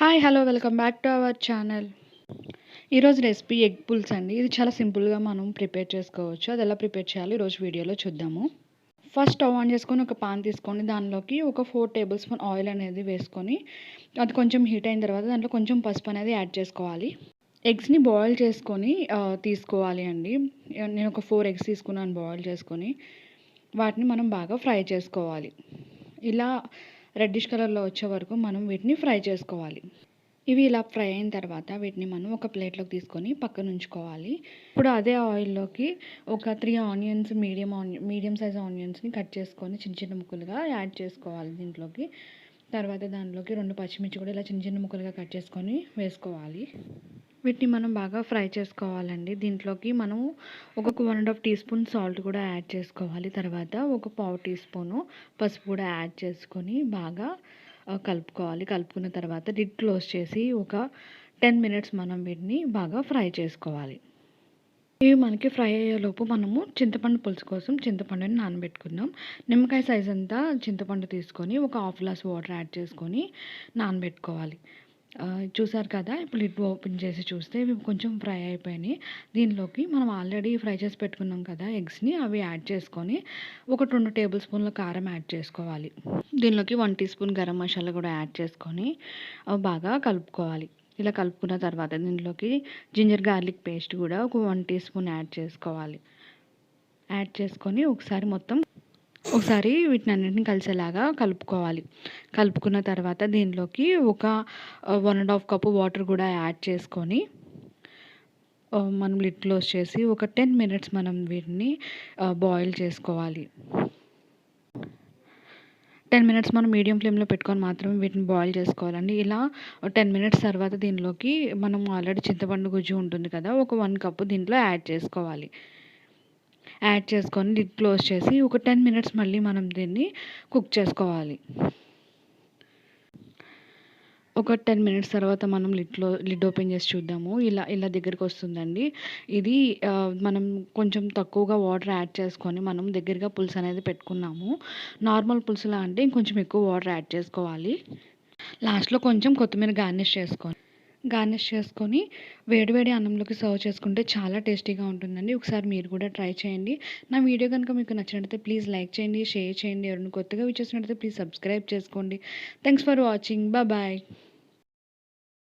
Hi hello welcome back to our channel ఈరోజు recipe egg puffs అండి. ఇది చాలా సింపుల్గా మనం ప్రిపేర్ చేసుకోవచ్చు. అది ఎలా ప్రిపేర్ చేయాలో ఈరోజు వీడియోలో చూద్దాము. ఫస్ట్ స్టవ్ ఆన్ చేసుకొని ఒక పాన్ తీసుకొని దానిలోకి ఒక ఫోర్ టేబుల్ స్పూన్ ఆయిల్ అనేది వేసుకొని అది కొంచెం హీట్ అయిన తర్వాత దాంట్లో కొంచెం పసుపు అనేది యాడ్ చేసుకోవాలి. ఎగ్స్ని బాయిల్ చేసుకొని తీసుకోవాలి అండి. నేను ఒక ఫోర్ ఎగ్స్ తీసుకున్నాను బాయిల్ చేసుకొని. వాటిని మనం బాగా ఫ్రై చేసుకోవాలి. ఇలా రెడ్డిష్ కలర్లో వచ్చే వరకు మనం వీటిని ఫ్రై చేసుకోవాలి. ఇవి ఇలా ఫ్రై అయిన తర్వాత వీటిని మనం ఒక ప్లేట్లోకి తీసుకొని పక్కన ఉంచుకోవాలి. ఇప్పుడు అదే ఆయిల్లోకి ఒక three onions medium onion medium size ఆనియన్స్ని కట్ చేసుకొని చిన్న చిన్న ముక్కలుగా యాడ్ చేసుకోవాలి దీంట్లోకి. తర్వాత దాంట్లోకి రెండు పచ్చిమిర్చి కూడా ఇలా చిన్న చిన్న ముక్కలుగా కట్ చేసుకొని వేసుకోవాలి. వీటిని మనం బాగా ఫ్రై చేసుకోవాలండి. దీంట్లోకి మనం ఒక one and half teaspoon salt కూడా యాడ్ చేసుకోవాలి. తర్వాత ఒక పావు టీ స్పూను పసుపు కూడా యాడ్ చేసుకొని బాగా కలుపుకోవాలి. కలుపుకున్న తర్వాత లిడ్ క్లోజ్ చేసి ఒక టెన్ మినిట్స్ మనం వీటిని బాగా ఫ్రై చేసుకోవాలి. ఇవి మనకి ఫ్రై అయ్యేలోపు మనము చింతపండు పులుసు కోసం చింతపండుని నానబెట్టుకుందాం. నిమ్మకాయ సైజ్ అంతా చింతపండు తీసుకొని ఒక హాఫ్ గ్లాస్ వాటర్ యాడ్ చేసుకొని నానబెట్టుకోవాలి. చూసారు కదా ఇప్పుడు లిడ్ ఓపెన్ చేసి చూస్తే ఇవి కొంచెం ఫ్రై అయిపోయినాయి. దీనిలోకి మనం ఆల్రెడీ ఫ్రై చేసి పెట్టుకున్నాం కదా ఎగ్స్ని అవి యాడ్ చేసుకొని ఒక రెండు టేబుల్ స్పూన్ల కారం యాడ్ చేసుకోవాలి. దీనిలోకి one teaspoon garam masala కూడా యాడ్ చేసుకొని బాగా కలుపుకోవాలి. ఇలా కలుపుకున్న తర్వాత దీనిలోకి జింజర్ గార్లిక్ పేస్ట్ కూడా ఒక వన్ టీ స్పూన్ యాడ్ చేసుకోవాలి. యాడ్ చేసుకొని ఒకసారి మొత్తం ఒకసారి వీటిని అన్నింటిని కలిసేలాగా కలుపుకోవాలి. కలుపుకున్న తర్వాత దీనిలోకి ఒక one and half cup water కూడా యాడ్ చేసుకొని మనం లిడ్ క్లోజ్ చేసి ఒక టెన్ మినిట్స్ మనం వీటిని బాయిల్ చేసుకోవాలి. టెన్ మినిట్స్ మనం మీడియం ఫ్లేమ్లో పెట్టుకొని మాత్రమే వీటిని బాయిల్ చేసుకోవాలండి. ఇలా టెన్ మినిట్స్ తర్వాత దీనిలోకి మనం ఆల్రెడీ చింతపండు గుజ్జు ఉంటుంది కదా ఒక వన్ కప్పు దీంట్లో యాడ్ చేసుకోవాలి. యాడ్ చేసుకొని లిడ్ క్లోజ్ చేసి ఒక టెన్ మినిట్స్ మళ్ళీ మనం దీన్ని కుక్ చేసుకోవాలి. ఒక టెన్ మినిట్స్ తర్వాత మనం లిడ్లో లిడ్ ఓపెన్ చేసి చూద్దాము. ఇలా ఇలా దగ్గరికి వస్తుందండి. ఇది మనం కొంచెం తక్కువగా వాటర్ యాడ్ చేసుకొని మనం దగ్గరగా పులుసు అనేది పెట్టుకున్నాము. నార్మల్ పులుసులా అంటే ఇంకొంచెం ఎక్కువ వాటర్ యాడ్ చేసుకోవాలి. లాస్ట్లో కొంచెం కొత్తిమీర గార్నిష్ చేసుకొని. గార్నిష్ చేసుకొని వేడివేడి అన్నంలోకి సర్వ్ చేసుకుంటే చాలా టేస్టీగా ఉంటుందండి. ఒకసారి మీరు కూడా ట్రై చేయండి. నా వీడియో కనుక మీకు నచ్చినట్లయితే ప్లీజ్ లైక్ చేయండి షేర్ చేయండి. ఎవరిని కొత్తగా విచ్చేసినట్లయితే ప్లీజ్ సబ్స్క్రైబ్ చేసుకోండి. Thanks for watching. బాయ్.